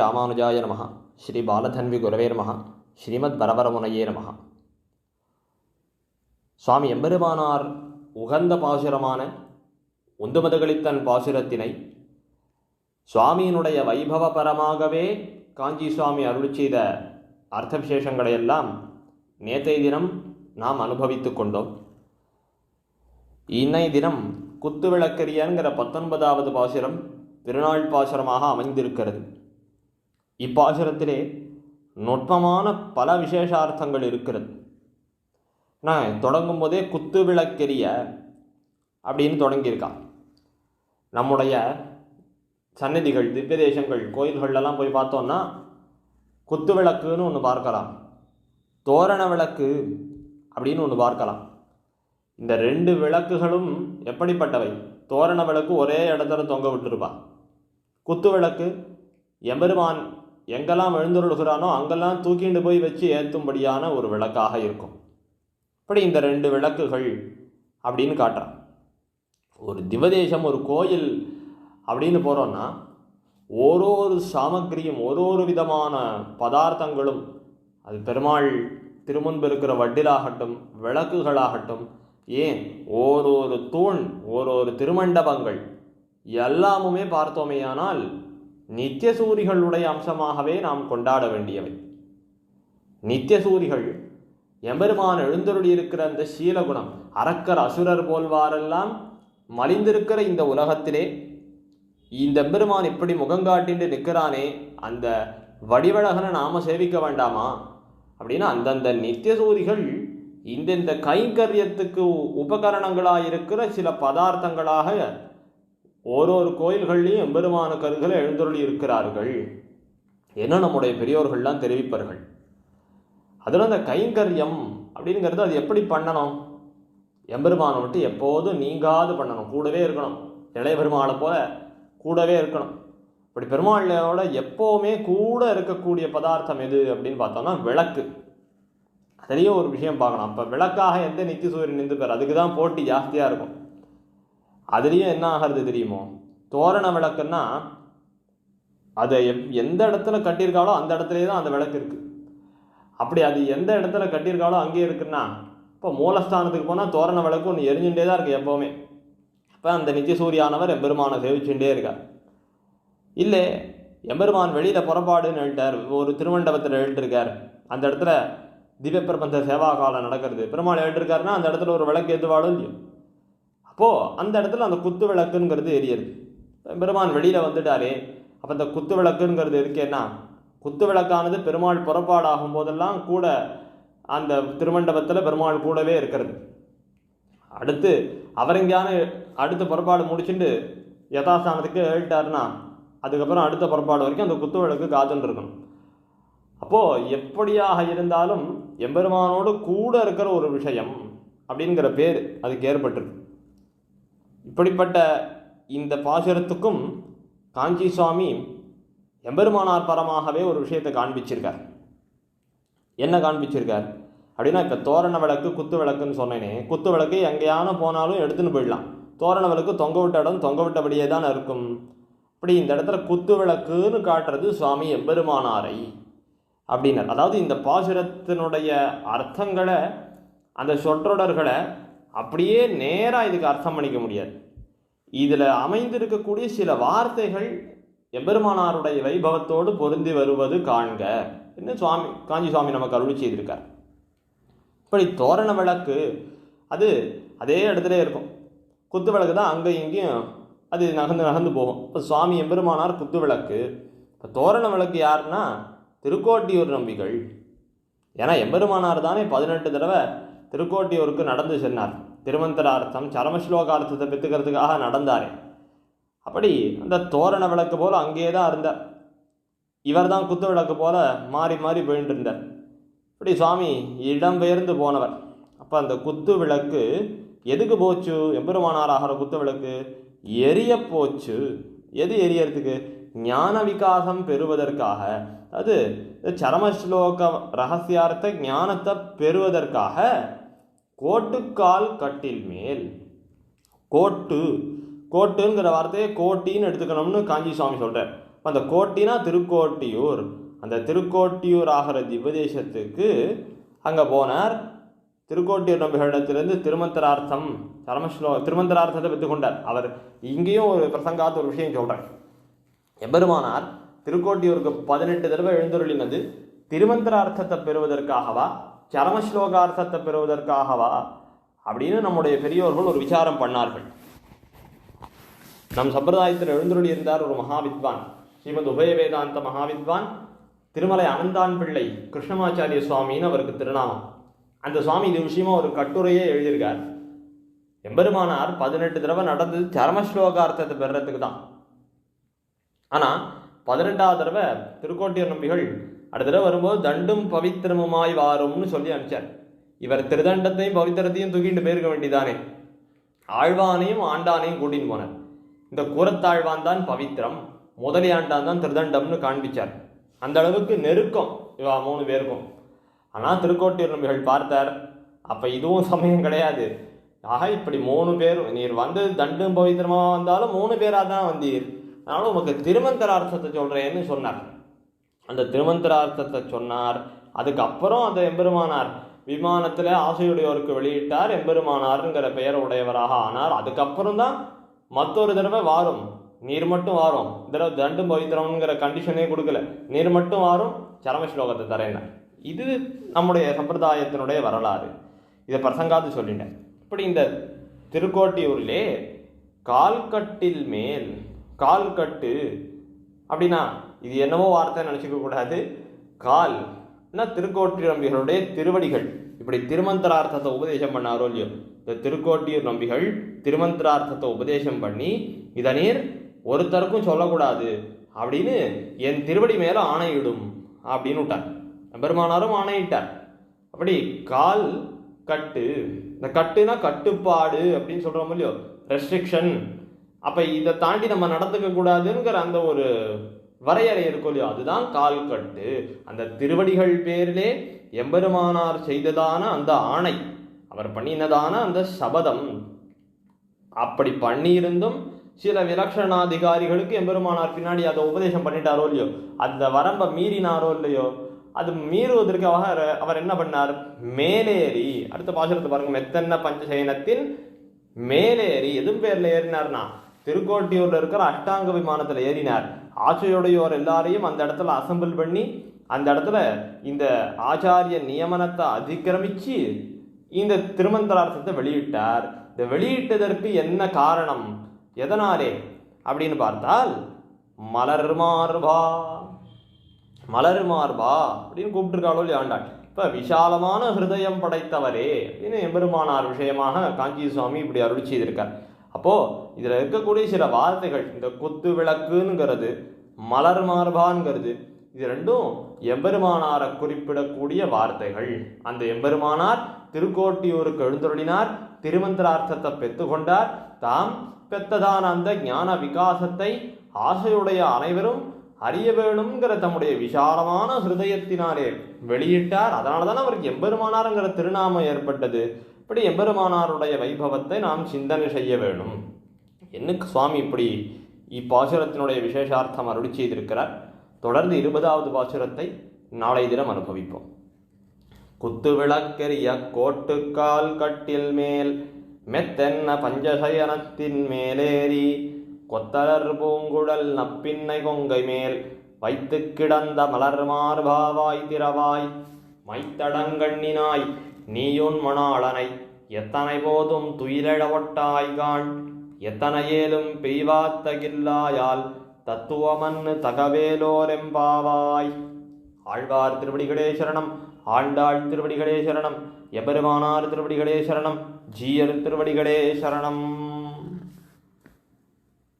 ராமானுஜாய நமः ஸ்ரீ பாலதன்வி குரவே நமः ஸ்ரீமத் வரவரமுனையே நமः சுவாமி எம்பெருமானார் உகந்த பாசுரமான உந்துமதுகளித்தன் பாசுரத்தினை சுவாமியினுடைய வைபவபரமாகவே காஞ்சி சுவாமி அருள் செய்த அர்த்த விசேஷங்களை எல்லாம் நேற்றைய தினம் நாம் அனுபவித்து கொண்டோம். இன்னை தினம் குத்துவிளக்கரியங்கிற பத்தொன்பதாவது பாசுரம் திருநாள் பாசுரமாக அமைந்திருக்கிறது. இப்பாசுரத்திலே நுட்பமான பல விசேஷார்த்தங்கள் இருக்கிறது. நான் தொடங்கும் போதே குத்து விளக்கெரிய அப்படின்னு தொடங்கியிருக்கான். நம்முடைய சன்னதிகள் திவ்ய தேசங்கள் கோயில்கள்லாம் போய் பார்த்தோம்னா குத்து விளக்குன்னு ஒன்று பார்க்கலாம் தோரண விளக்கு அப்படின்னு ஒன்று பார்க்கலாம். இந்த ரெண்டு விளக்குகளும் எப்படிப்பட்டவை? தோரண விளக்கு ஒரே இடத்துல தொங்க விட்டுருப்பா. குத்து விளக்கு எம்பெருமான் எங்கெல்லாம் எழுந்துருளுகிறானோ அங்கெல்லாம் தூக்கிண்டு போய் வச்சு ஏற்றும்படியான ஒரு விளக்காக இருக்கும். இப்படி இந்த ரெண்டு விளக்குகள் அப்படின்னு காட்டுறான். ஒரு திவதேசம் ஒரு கோயில் அப்படின்னு போகிறோன்னா ஒரு ஒரு சாமக்கிரியும் ஒரு ஒரு விதமான பதார்த்தங்களும் அது பெருமாள் திருமுன்பு இருக்கிற வட்டிலாகட்டும் விளக்குகளாகட்டும் ஏன்? ஒரு ஒரு தூண் ஒரு ஒரு திருமண்டபங்கள் எல்லாமுமே பார்த்தோமேயானால் நித்தியசூரிகளுடைய அம்சமாகவே நாம் கொண்டாட வேண்டியவை. நித்தியசூரிகள் எம்பெருமான் எழுந்தருளி இருக்கிற அந்த சீலகுணம் அரக்கர் அசுரர் போல்வாரெல்லாம் மலிந்திருக்கிற இந்த உலகத்திலே இந்த எம்பெருமான் இப்படி முகங்காட்டிண்டு நிற்கிறானே அந்த வடிவழகனை நாம சேவிக்க வேண்டாமா? அப்படின்னா அந்தந்த நித்தியசூரிகள் இந்தந்த கைங்கரியத்துக்கு உபகரணங்களாக இருக்கிற சில பதார்த்தங்களாக ஓரொரு கோயில்கள்லையும் எம்பெருமான கருகளை எழுந்தருளி இருக்கிறார்கள். என்ன நம்முடைய பெரியோர்கள்லாம் தெரிவிப்பார்கள்? அதில் அந்த கைங்கரியம் அப்படிங்கிறது அது எப்படி பண்ணணும்? எம்பெருமானை விட்டு எப்போதும் நீங்காது பண்ணணும். கூடவே இருக்கணும். இளைய பெருமாளை போல கூடவே இருக்கணும். இப்படி பெருமாளோட எப்போவுமே கூட இருக்கக்கூடிய பதார்த்தம் எது அப்படின்னு பார்த்தோம்னா விளக்கு. அதுலேயும் ஒரு விஷயம் பார்க்கணும். அப்போ விளக்காக எந்த நித்தி சூரியன் நின்று பேர் அதுக்கு தான் போட்டி ஜாஸ்தியாக இருக்கும். அதுலேயும் என்ன ஆகிறது தெரியுமோ? தோரண விளக்குன்னா அதை எப் எந்த இடத்துல கட்டியிருக்காளோ அந்த இடத்துலே தான் அந்த விளக்கு இருக்குது அப்படி அது எந்த இடத்துல கட்டியிருக்காளோ அங்கேயே இருக்குன்னா இப்போ மூலஸ்தானத்துக்கு போனால் தோரண விளக்கு ஒன்று எரிஞ்சுட்டே தான் இருக்குது எப்போவுமே. இப்போ அந்த நித்திய சூரியானவர் எம்பெருமானை சேவிச்சுட்டே இருக்கார். இல்லை எம்பெருமான் வெளியில் புறப்பாடுன்னு எழுட்டார் ஒரு திருமண்டபத்தில் எழுட்டிருக்கார் அந்த இடத்துல திவ்ய பிரபஞ்ச சேவா காலம் நடக்கிறது. பெருமாள் எழுட்டிருக்காருன்னா அந்த இடத்துல ஒரு விளக்கு ஏற்றுவாடும் இல்லையோ? அப்போது அந்த இடத்துல அந்த குத்து விளக்குங்கிறது எரியுது பெருமான் வெளியில் வந்துட்டாரே. அப்போ இந்த குத்து விளக்குங்கிறது இருக்கேன்னா குத்து விளக்கானது பெருமாள் புறப்பாடாகும் போதெல்லாம் கூட அந்த திருமண்டபத்தில் பெருமாள் கூடவே இருக்கிறது. அடுத்து அவர் எங்கேயான அடுத்த புறப்பாடு முடிச்சுட்டு யதாஸ்தானத்துக்கு எழுட்டாருன்னா அதுக்கப்புறம் அடுத்த புறப்பாடு வரைக்கும் அந்த குத்து விளக்கு காத்துன்னு இருக்கணும். அப்போது எப்படியாக இருந்தாலும் எம்பெருமானோடு கூட இருக்கிற ஒரு விஷயம் அப்படிங்கிற பேர் அதுக்கு ஏற்பட்டிருக்கு. இப்படிப்பட்ட இந்த பாசுரத்துக்கும் காஞ்சி சுவாமி எம்பெருமானார் பரமாகவே ஒரு விஷயத்தை காண்பிச்சிருக்கார். என்ன காண்பிச்சிருக்கார்? அப்படின்னா இப்போ தோரண விளக்கு குத்து விளக்குன்னு சொன்னேனே. குத்து விளக்கு எங்கேயான போனாலும் எடுத்துன்னு போயிடலாம். தோரண விளக்கு தொங்க விட்ட இடம் தொங்க விட்டபடியே தான் இருக்கும். இப்படி இந்த இடத்துல குத்து விளக்குன்னு காட்டுறது சுவாமி எம்பெருமானாரை அப்படின்னார். அதாவது இந்த பாசுரத்தினுடைய அர்த்தங்களை அந்த சொற்றொடர்களை அப்படியே நேராக இதுக்கு அர்த்தம் பண்ணிக்க முடியாது. இதில் அமைந்திருக்கக்கூடிய சில வார்த்தைகள் எபெருமானாருடைய வைபவத்தோடு பொருந்தி வருவது காண்க என்ன சுவாமி காஞ்சி சுவாமி நமக்கு அருள் செய்திருக்கார். இப்படி தோரண விளக்கு அது அதே இடத்துல இருக்கும். குத்து விளக்கு தான் அங்கே இங்கேயும் அது நகர்ந்து நகர்ந்து போகும். இப்போ சுவாமி எம்பெருமானார் குத்து விளக்கு. இப்போ தோரண விளக்கு யாருன்னா திருக்கோட்டியூர் நம்பிகள். ஏன்னா எம்பெருமானார் தானே பதினெட்டு தடவை திருக்கோட்டியூருக்கு நடந்து சென்றார் திருமந்திரார்த்தம் சரமஸ்லோகார்த்தத்தை பெற்றுக்கிறதுக்காக நடந்தாரே. அப்படி அந்த தோரண விளக்கு போல் அங்கேயே தான் இருந்தார் இவர் தான் குத்து விளக்கு போல் மாறி மாறி போயிட்டு இருந்தார் இப்படி சுவாமி இடம் பெயர்ந்து போனவர். அப்போ அந்த குத்து விளக்கு எதுக்கு போச்சு? எம்பெருமானார் ஆகிற குத்து விளக்கு எரிய போச்சு. எது எரியறதுக்கு? ஞான விகாசம் பெறுவதற்காக. அது சரமஸ்லோக ரகசியார்த்த ஞானத்தை பெறுவதற்காக கோட்டுக்கால் கட்டில் மேல். கோட்டு. கோட்டுங்கிற வார்த்தையை கோட்டின்னு எடுத்துக்கணும்னு காஞ்சி சுவாமி சொல்கிறார் அந்த கோட்டினா திருக்கோட்டியூர். அந்த திருக்கோட்டியூர் ஆகிற திவ்யதேசத்துக்கு அங்கே போனார். திருக்கோட்டியூர் நம்பிகளிடத்திலிருந்து திருமந்திரார்த்தம் சரமஸ்லோ திருமந்திரார்த்தத்தை பெற்றுக்கொண்டார். அவர் இங்கேயும் ஒரு பிரசங்காத்த ஒரு விஷயம் சொல்கிறார் எப்பெருமானார் திருக்கோட்டியூருக்கு பதினெட்டு தடவை எழுந்தருளினது திருமந்திரார்த்தத்தை பெறுவதற்காகவா? சரமஸ்லோகார்த்தத்தை பெறுவதற்காகவா? அப்படின்னு நம்முடைய பெரியோர்கள் ஒரு விசாரம் பண்ணார்கள். நம் சம்பிரதாயத்தில் எழுந்தருளி இருந்தார் ஒரு மகாவித்வான். ஸ்ரீமத் உபய வேதாந்த மகாவித்வான் திருமலை அனந்தான் பிள்ளை கிருஷ்ணமாச்சாரிய சுவாமின்னு அவருக்கு திருநாமம். அந்த சுவாமி இது விஷயமா ஒரு கட்டுரையே எழுதியிருக்கார். எம்பெருமானார் பதினெட்டு தடவை நடந்தது சரமஸ்லோகார்த்தத்தை பெறத்துக்கு தான் ஆனால் பதினெட்டாவது தடவை திருக்கோட்டியூர் நம்பிகள் அடுத்த தடவை வரும்போது தண்டும் பவித்திரமுமாய் வாரும்னு சொல்லி அனுப்பிச்சார். இவர் திருதண்டத்தையும் பவித்திரத்தையும் தூக்கிட்டு போயிருக்க வேண்டியதானே? ஆழ்வானையும் ஆண்டானையும் கூட்டின்னு போனார். இந்த கூரத்தாழ்வான் தான் பவித்திரம் முதலியாண்டான் தான் திருதண்டம்னு காண்பிச்சார். அந்த அளவுக்கு நெருக்கம் இவா மூணு பேருக்கும். ஆனால் திருக்கோட்டியூர் நம்பிகள் பார்த்தார் அப்போ இதுவும் சமயம் கிடையாது. ஆக இப்படி மூணு பேர் நீர் வந்து தண்டும் பவித்திரமாக வந்தாலும் மூணு பேராக தான் வந்தீர். அதனால உமக்கு அரசத்தை சொல்கிறேன்னு சொன்னார். அந்த திருமந்திரார்த்தத்தை சொன்னார். அதுக்கப்புறம் அந்த எம்பெருமானார் விமானத்தில் ஆசையுடையோருக்கு வெளியிட்டார். எம்பெருமானாருங்கிற பெயர் உடையவராக ஆனார். அதுக்கப்புறம் தான் மற்றொரு தடவை வாரும். நீர் மட்டும் வாரும். தடவை தண்டும் பவித்திரம்ங்கிற கண்டிஷனே கொடுக்கல. நீர் மட்டும் வாரும். சரம ஸ்லோகத்தை தரேன் இது நம்முடைய சம்பிரதாயத்தினுடைய வரலாறு. இதை பிரசங்காத்து சொல்லிட்டேன். இப்படி இந்த திருக்கோட்டியூரிலே கால்கட்டில் மேல் கால்கட்டு அப்படின்னா இது என்னவோ வார்த்தை நினச்சிக்க கூடாது. கால் திருக்கோட்டியூர் நம்பிகளுடைய திருவடிகள். இப்படி திருமந்திரார்த்தத்தை உபதேசம் பண்ணாரோ இல்லையோ? இந்த திருக்கோட்டியூர் நம்பிகள் திருமந்திரார்த்தத்தை உபதேசம் பண்ணி இதை நீர் ஒருத்தருக்கும் சொல்லக்கூடாது அப்படின்னு என் திருவடி மேலே ஆணையிடும் அப்படின்னு விட்டார். பெருமானாரும் ஆணையிட்டார். அப்படி கால் கட்டு இந்த கட்டுனா கட்டுப்பாடு அப்படின்னு சொல்கிறோம் இல்லையோ? ரெஸ்ட்ரிக்ஷன் அப்ப இதை தாண்டி நம்ம நடந்துக்க கூடாதுங்கிற அந்த ஒரு வரையறை இருக்கும் இல்லையோ? அதுதான் கால்கட்டு. அந்த திருவடிகள் பேரிலே எம்பெருமானார் செய்ததான அந்த ஆணை அவர் பண்ணினதான அந்த சபதம். அப்படி பண்ணியிருந்தும் சில விலக்ஷணாதிகாரிகளுக்கு எம்பெருமானார் பின்னாடி அதை உபதேசம் பண்ணிட்டாரோ இல்லையோ? அந்த வரம்பை மீறினாரோ இல்லையோ? அது மீறுவதற்காக அவர் என்ன பண்ணார்? மேலேறி அடுத்த பாசுரத்தை பாருங்க மெத்தன்ன பஞ்சசயனத்தின் மேலேறி எதுவும் பேர்ல ஏறினார்னா? திருக்கோட்டியூரில் இருக்கிற அஷ்டாங்க விமானத்தில் ஏறினார். ஆச்சையுடையோர் எல்லாரையும் அந்த இடத்துல அசம்பிள் பண்ணி அந்த இடத்துல இந்த ஆச்சாரிய நியமனத்தை அதிக்கிரமிச்சு இந்த திருமந்திரார்த்தத்தை வெளியிட்டார். இந்த வெளியிட்டதற்கு என்ன காரணம்? எதனாலே? அப்படின்னு பார்த்தால் மலர் மார்பா மலர் மார்பா அப்படின்னு கூப்பிட்டுருக்காளோ ஆண்டாள். இப்போ விஷாலமான ஹிருதயம் படைத்தவரே அப்படின்னு எம்பெருமானார் விஷயமாக காஞ்சி சுவாமி இப்படி அருள் செய்திருக்கார். அப்போது இதில் இருக்கக்கூடிய சில வார்த்தைகள் இந்த குத்து விளக்குங்கிறது மலர் மார்பான்கிறது இது ரெண்டும் எம்பெருமானாரை குறிப்பிடக்கூடிய வார்த்தைகள். அந்த எம்பெருமானார் திருக்கோட்டியூருக்கு எழுந்தருளினார் திருமந்திரார்த்தத்தை பெற்றுக்கொண்டார் தாம் பெற்றதான அந்த ஞான விகாசத்தை ஆசையுடைய அனைவரும் அறிய வேணுங்கிற தம்முடைய விசாலமான ஹிருதயத்தினாலே வெளியிட்டார். அதனால தான் அவருக்கு எம்பெருமானாருங்கிற திருநாமம் ஏற்பட்டது. இப்படி எம்பெருமானாருடைய வைபவத்தை நாம் சிந்தனை செய்ய வேணும். என்னுக்கு சுவாமி இப்படி இப்பாசுரத்தினுடைய விசேஷார்த்தம் அருளி செய்திருக்கிறார்? தொடர்ந்து இருபதாவது பாசுரத்தை நாளை தினம் அனுபவிப்போம். குத்து விளக்கெரிய கோட்டுக்கால் கட்டில் மேல் மெத்தென்ன பஞ்சசயனத்தின் மேலேறி கொத்தலர் பூங்குழல் நப்பின்னை கொங்கை மேல் வைத்து கிடந்த மலர் மார்பாவாய் திரவாய் மைத்தடங்கண்ணினாய் நீயுன் மணாளனை எத்தனை போதும் துயிலழ எத்தனையேலும் பெய்வாத்தகில்லாயால் தத்துவமன்னு தகவேலோரெம்பாவாய். ஆழ்வார் திருவடிகளே சரணம் ஆண்டாள் திருவடிகளே சரணம் எபெருமானார் திருவடிகளே சரணம் ஜீயர் திருவடிகளே சரணம்.